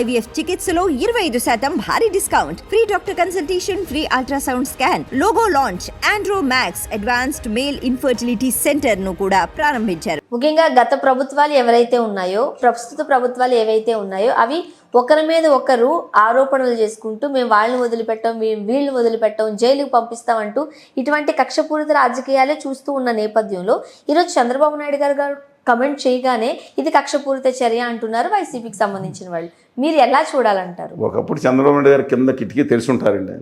IVF చికిత్సలో ఇరవై ఐదు శాతం భారీ discount. Free doctor consultation free ultrasound scan logo launch Andro Max advanced male infertility సెంటర్ను కూడా ప్రారంభించారు. ముఖ్యంగా గత ప్రభుత్వాలు ఎవరైతే ఉన్నాయో ప్రస్తుత ప్రభుత్వాలు ఏవైతే ఉన్నాయో అవి ఒకరి మీద ఒకరు ఆరోపణలు చేసుకుంటూ మేము వాళ్ళని వదిలిపెట్టాం మేము వీళ్ళని వదిలిపెట్టాం జైలుకు పంపిస్తామంటూ ఇటువంటి కక్షపూరిత రాజకీయాలే చూస్తూ ఉన్న నేపథ్యంలో ఈరోజు చంద్రబాబు నాయుడు గారు గారు కమెంట్ చేయగానే ఇది కక్షపూరిత చర్య అంటున్నారు వైసీపీకి సంబంధించిన వాళ్ళు. మీరు ఎలా చూడాలంటారు? ఒకప్పుడు చంద్రబాబు నాయుడు గారు కింద కిటికీ తెరిచి ఉంటారండి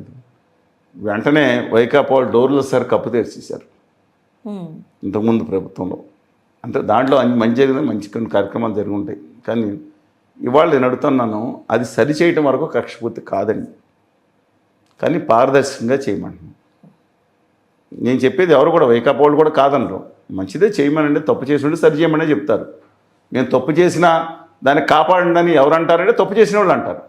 వెంటనే వైకాపా వాళ్ళు డోర్లు సార్ కప్పు తెరిచేశారు. ఇంతకుముందు ప్రభుత్వంలో. అంటే దాంట్లో అన్ని మంచి జరిగిన మంచి కొన్ని కార్యక్రమాలు జరిగి ఉంటాయి కానీ ఇవాళ నేను అడుగుతున్నాను అది సరి చేయటం వరకు కక్షపూర్తి కాదండి. కానీ పారదర్శకంగా చేయమంటున్నాను. నేను చెప్పేది ఎవరు కూడా వైకాపా వాళ్ళు కూడా కాదనరు. మంచిదే చేయమనండి తప్పు చేసి సరి చేయమనే చెప్తారు. నేను తప్పు చేసినా దాన్ని కాపాడండి అని తప్పు చేసిన వాళ్ళు అంటారు.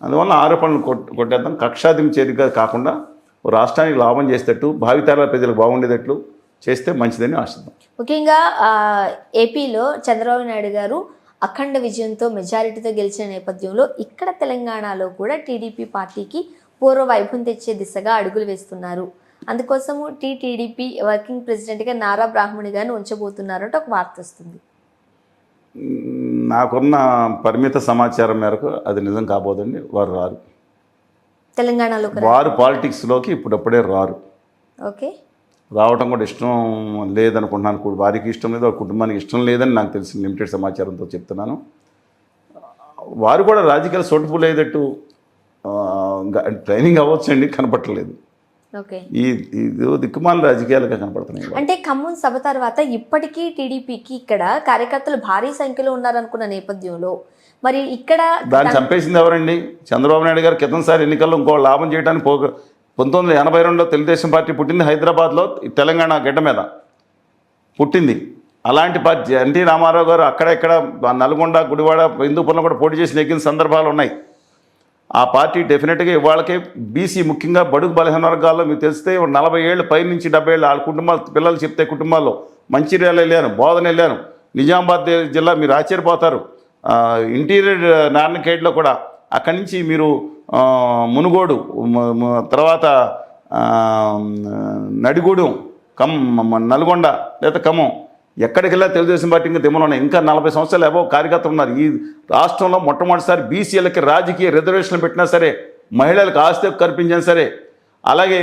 అందువల్ల ఆరోపణలు కొట్ కొట్టేద్దాం. కక్షాదిం చేరిగా కాకుండా రాష్ట్రానికి లాభం చేసేటట్టు భావితరాల ప్రజలకు బాగుండేటట్లు చేస్తే మంచిదని ఆశిద్దాం. ముఖ్యంగా ఏపీలో చంద్రబాబు నాయుడు గారు అఖండ విజయంతో మెజారిటీతో గెలిచిన నేపథ్యంలో ఇక్కడ తెలంగాణలో కూడా టీడీపీ పార్టీకి పూర్వ వైభవం తెచ్చే దిశగా అడుగులు వేస్తున్నారు. అందుకోసము టీటీడీపీ వర్కింగ్ ప్రెసిడెంట్గా నారా బ్రాహ్మణి గారిని ఉంచబోతున్నారు అంటే ఒక వార్త వస్తుంది. నాకున్న పరిమిత సమాచారం మేరకు అది నిజం కాబోదండి వారు రారు. తెలంగాణలో వారు పాలిటిక్స్లోకి ఇప్పుడప్పుడే రారు. ఓకే. రావటం కూడా ఇష్టం లేదనుకుంటున్నాను వారికి ఇష్టం లేదు వారి కుటుంబానికి ఇష్టం లేదని నాకు తెలిసిన లిమిటెడ్ సమాచారంతో చెప్తున్నాను. వారు కూడా రాజకీయాలు సొట్టుపు లేదట్టు ట్రైనింగ్ అవ్వచ్చండి కనపట్టలేదు. ఈ దిక్కుమాల రాజకీయాలుగా కనపడుతున్నాయి. అంటే ఖమ్మం సభ తర్వాత ఇప్పటికీ టీడీపీకి ఇక్కడ కార్యకర్తలు భారీ సంఖ్యలో ఉన్నారనుకున్న నేపథ్యంలో మరి ఇక్కడ దాన్ని చంపేసింది ఎవరండి? చంద్రబాబు నాయుడు గారు క్రితంసారి ఎన్నికల్లో ఇంకో లాభం చేయడానికి పో పంతొమ్మిది వందల ఎనభై రెండులో తెలుగుదేశం పార్టీ పుట్టింది హైదరాబాద్లో తెలంగాణ గడ్డ మీద. పుట్టింది. అలాంటి పార్టీ ఎన్టీ రామారావు గారు అక్కడ ఇక్కడ నల్గొండ గుడివాడ హిందూపురంలో కూడా పోటీ చేసి నెగ్గిన సందర్భాలు ఉన్నాయి. ఆ పార్టీ డెఫినెట్గా ఇవాళకే బీసీ ముఖ్యంగా బడుగు బలహీన వర్గాల్లో మీకు తెలిస్తే నలభై ఏళ్ళు పై నుంచి డెబ్బై ఏళ్ళు వాళ్ళ కుటుంబాలు పిల్లలు చెప్తే కుటుంబాల్లో మంచిర్యాల వెళ్ళాను బోధన వెళ్ళాను నిజామాబాద్ జిల్లా మీరు ఆశ్చర్యపోతారు. ఇంటీరియర్ నారాయణఖేడ్లో కూడా అక్కడి నుంచి మీరు మునుగోడు తర్వాత నడిగూడెం కమ్ నల్గొండ లేదా ఖమ్మం ఎక్కడికి వెళ్ళా తెలుగుదేశం పార్టీ ఇంకా దిమ్మలో ఉన్నాయి. ఇంకా నలభై సంవత్సరాలు ఏవో కార్యకర్తలు ఉన్నారు. ఈ రాష్ట్రంలో మొట్టమొదటిసారి బీసీలకి రాజకీయ రిజర్వేషన్లు పెట్టినా సరే మహిళలకు ఆస్తి కల్పించినా సరే అలాగే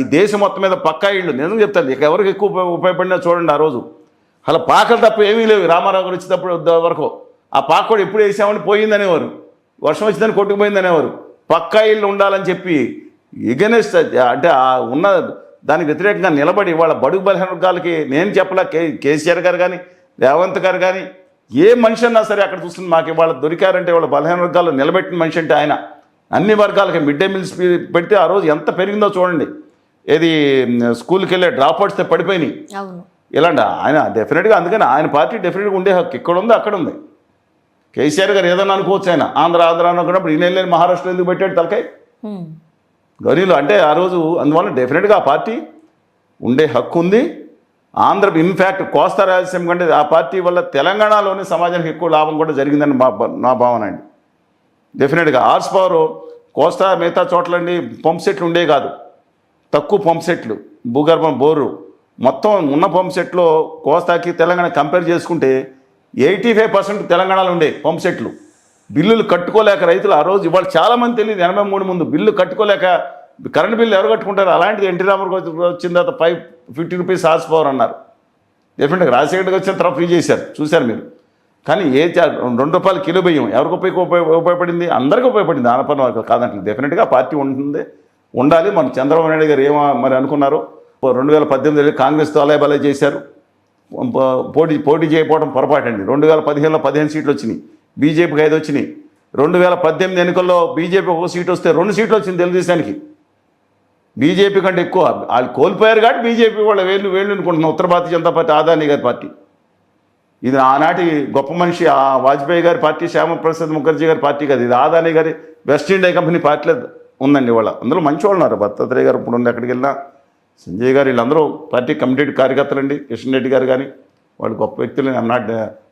ఈ దేశం మొత్తం మీద పక్కా ఇళ్ళు. నిజం చెప్తాను? ఇక ఎవరికి ఎక్కువ ఉపయోగపడినా చూడండి ఆ రోజు. అలా పాకలు తప్ప ఏమీ లేవు. రామారావు గారు వచ్చేటప్పుడు వరకు. ఆ పాక కూడా ఎప్పుడు వేసామని పోయిందనేవారు. వర్షం వచ్చిందని కొట్టుకుపోయిందనేవారు. పక్కా ఇళ్ళు ఉండాలని చెప్పి ఎగనెస్ట్ అంటే ఉన్న దానికి వ్యతిరేకంగా నిలబడి వాళ్ళ బడుగు బలహీన వర్గాలకి నేను చెప్పలే కే కేసీఆర్ గారు కానీ రేవంత్ గారు కానీ ఏ మనిషి అన్నా సరే అక్కడ చూస్తుంది మాకు ఇవాళ దొరికారంటే వాళ్ళ బలహీన నిలబెట్టిన మనిషి అంటే ఆయన. అన్ని వర్గాలకి మిడ్ డే మీల్స్ పెడితే ఆ రోజు ఎంత పెరిగిందో చూడండి. ఏది స్కూల్కి వెళ్ళే డ్రాప్ అవుట్స్ పడిపోయినాయి. ఇలాంటి ఆయన డెఫినెట్గా అందుకని ఆయన పార్టీ డెఫినెట్గా ఉండే హక్కు ఇక్కడ ఉంది అక్కడ ఉంది. కేసీఆర్ గారు ఏదన్నా అనుకోవచ్చు ఆయన. ఆంధ్ర ఆంధ్ర అనుకున్నప్పుడు ఈయన మహారాష్ట్ర ఎందుకు పెట్టాడు తలకాయ. గౌరీలో అంటే ఆ రోజు అందువల్ల డెఫినెట్గా ఆ పార్టీ ఉండే హక్కు ఉంది. ఆంధ్ర ఇన్ఫ్యాక్ట్ కోస్తా రాయలసీమ కంటే ఆ పార్టీ వల్ల తెలంగాణలోని సమాజానికి ఎక్కువ లాభం కూడా జరిగిందని మా నా భావన అండి. డెఫినెట్గా హార్స్ పవర్ కోస్తా మిగతా చోట్లండి పంప్ సెట్లు ఉండే కాదు. తక్కువ పంప్ సెట్లు భూగర్భం బోరు. మొత్తం ఉన్న పంప్ సెట్లో కోస్తాకి తెలంగాణ కంపేర్ చేసుకుంటే ఎయిటీ ఫైవ్ పర్సెంట్ తెలంగాణలో ఉండే పంప్ సెట్లు. బిల్లులు కట్టుకోలేక రైతులు ఆ రోజు ఇవాళ చాలామంది తెలియదు ఎనభై మూడు ముందు బిల్లు కట్టుకోలేక కరెంట్ బిల్లు ఎవరు కట్టుకుంటారు? అలాంటిది ఎన్టీ రామారావు వచ్చిన తర్వాత five fifty rupees horse power అన్నారు. డెఫినెట్గా రాజశేఖర్ వచ్చిన తర్వాత ఫ్రీ చేశారు చూశారు మీరు. కానీ ఏ చా- రెండు రూపాయలు కిలో బియ్యం ఎవరికి ఉపయోగ ఉపయోగపడింది? అందరికీ ఉపయోగపడింది ఆనపన్న వర్గాలు కాదంటే డెఫినెట్గా పార్టీ ఉంటుంది. ఉండాలి మన చంద్రబాబు నాయుడు గారు ఏమో మరి అనుకున్నారో. రెండు వేల పద్దెనిమిదిలో కాంగ్రెస్తో అలాయ్ బలాయ్ చేశారు పో- పోటీ పోటీ చేయకపోవడం పొరపాటండి. రెండు వేల పదిహేనులో పదిహేను సీట్లు వచ్చినాయి. బీజేపీకి ఐదు వచ్చినాయి. రెండు వేల పద్దెనిమిది ఎన్నికల్లో బీజేపీ ఒక సీట్ వస్తే రెండు సీట్లు వచ్చింది తెలుగుదేశానికి. బీజేపీ కంటే ఎక్కువ. వాళ్ళు కోల్పోయారు కాబట్టి బీజేపీ వాళ్ళు వేళ్ళు వేళ్ళు అనుకుంటున్నాం ఉత్తర భారతీయ జనతా పార్టీ ఆదాని గారి పార్టీ. ఇది ఆనాటి గొప్ప మనిషి ఆ వాజ్పేయి గారి పార్టీ శ్యామప్రసాద్ ముఖర్జీ గారి పార్టీ కాదు. ఇది ఆదాని గారి వెస్ట్ ఇండియా కంపెనీ పార్టీలో ఉందండి వాళ్ళ అందులో మంచి వాళ్ళు ఉన్నారు భత్తాత్రేయ గారు ఇప్పుడు ఉండి ఎక్కడికి వెళ్ళినా. సంజయ్ గారు వీళ్ళందరూ పార్టీ కమిటెడ్ కార్యకర్తలండి. కిషన్ రెడ్డి గారు కానీ వాళ్ళు గొప్ప వ్యక్తులు. ఐమ్ నాట్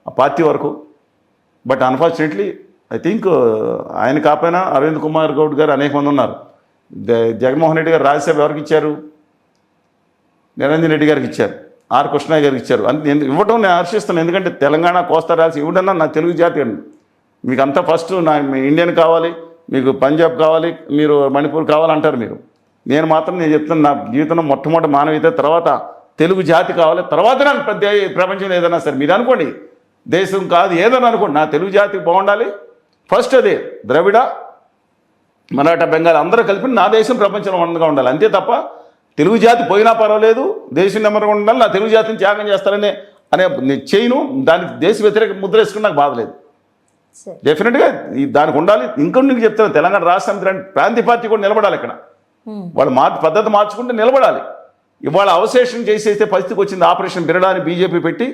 ఆ పార్టీ వరకు బట్ అన్ఫార్చునేట్లీ ఐ థింక్ ఆయన కాపోయినా అరవింద్ కుమార్ గౌడ్ గారు అనేక మంది ఉన్నారు. జ- జగన్మోహన్ రెడ్డి గారు రాజ్యసభ ఎవరికి ఇచ్చారు? నిరంజన్ రెడ్డి గారికి ఇచ్చారు. ఆర్ కృష్ణయ్య గారికి ఇచ్చారు. అంత ఇవ్వటం ఇవ్వడం నేను హర్షిస్తాను ఎందుకంటే తెలంగాణ కోస్తా రాసి ఇవ్వడన్నా నా తెలుగు జాతి అండి. మీకు అంతా ఫస్ట్ నా ఇండియన్ కావాలి మీకు పంజాబ్ కావాలి మీరు మణిపూర్ కావాలంటారు మీరు. నేను మాత్రం నేను చెప్తాను నా జీవితంలో మొట్టమొదటి మానవీయత తర్వాత తెలుగు జాతి కావాలి తర్వాత నాకు పెద్ద ప్రపంచంలో ఏదైనా సరే. మీరు అనుకోండి దేశం కాదు ఏదైనా అనుకోండి. నా తెలుగు జాతి బాగుండాలి. ఫస్ట్ అదే ద్రవిడ మరాఠా బెంగాల్ అందరూ కలిపి నా దేశం ప్రపంచంలో ఉండగా ఉండాలి. అంతే తప్ప తెలుగు జాతి పోయినా పర్వాలేదు దేశం నెంబర్గా ఉండాలి నా తెలుగు జాతిని త్యాగం చేస్తారనే అనే చేయను. దానికి దేశ వ్యతిరేక ముద్ర వేసుకుని నాకు బాధలేదు డెఫినెట్గా దానికి ఉండాలి. ఇంకొన్ని నీకు చెప్తాను. తెలంగాణ రాష్ట్ర సమితి ప్రాంతీయ పార్టీ కూడా నిలబడాలి ఇక్కడ. వాళ్ళు మార్పు పద్ధతి మార్చుకుంటే నిలబడాలి. ఇవాళ అవశేషం చేసేస్తే పరిస్థితికి వచ్చింది ఆపరేషన్ బిరడాని బీజేపీ పెట్టి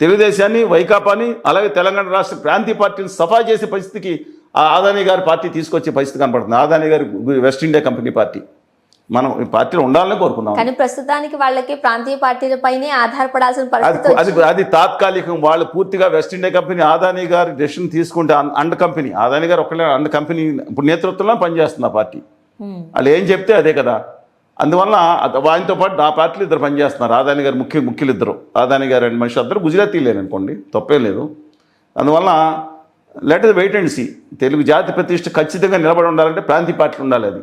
తెలుగుదేశాన్ని వైకాపాని అలాగే తెలంగాణ రాష్ట్ర ప్రాంతీయ పార్టీని సఫా చేసే పరిస్థితికి ఆ ఆదాని గారి పార్టీ తీసుకొచ్చే పరిస్థితి కనపడుతుంది. ఆదాని గారి వెస్ట్ ఇండియా కంపెనీ పార్టీ. మనం ఈ పార్టీలో ఉండాలని కోరుకున్నాం. కానీ ప్రస్తుతానికి వాళ్ళకి ప్రాంతీయ పార్టీలపైనే ఆధారపడాల్సిన అది పరిస్థితి అది అది తాత్కాలికం. వాళ్ళు పూర్తిగా వెస్ట్ ఇండియా కంపెనీ ఆదాని గారి డెసిషన్ తీసుకుంటే అండ్ కంపెనీ ఆదాని గారు ఒక్కలే అండ్ కంపెనీ ఇప్పుడు నేతృత్వంలో పనిచేస్తుంది ఆ పార్టీ. వాళ్ళు ఏం చెప్తే అదే కదా. అందువల్ల ఆయనతో పాటు ఆ పార్టీలు ఇద్దరు పనిచేస్తున్నారు. ఆదాని గారు ముఖ్య ముఖ్యులు ఇద్దరు ఆదాని గారు రెండు మనిషి అందరూ గుజరాతీ లేననుకోండి తప్పేం లేదు. అందువల్ల let wait and see. Telugu జాతి ప్రతిష్ట ఖచ్చితంగా నిలబడి ఉండాలంటే ప్రాంతీయ పార్టీలు ఉండాలి అది.